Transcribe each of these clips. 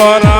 এই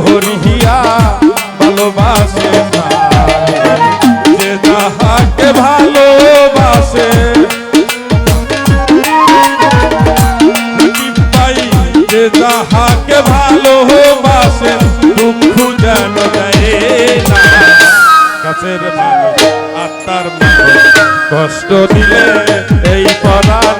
করিয়া ভালোবাসে যে যাহাকে ভালোবাসে। ভাই যে যাহাকে ভালোবাসে, দুঃখ যেন কাছের মানুষ আত্মার কষ্ট দিলে এই পরাণে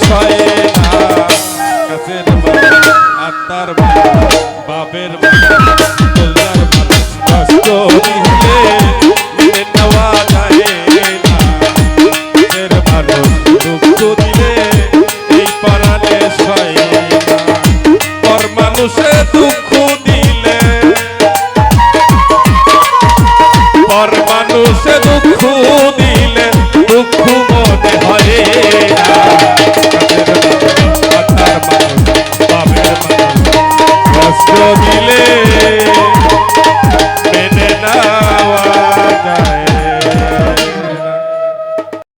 সয়ে না আত্মার Yeah.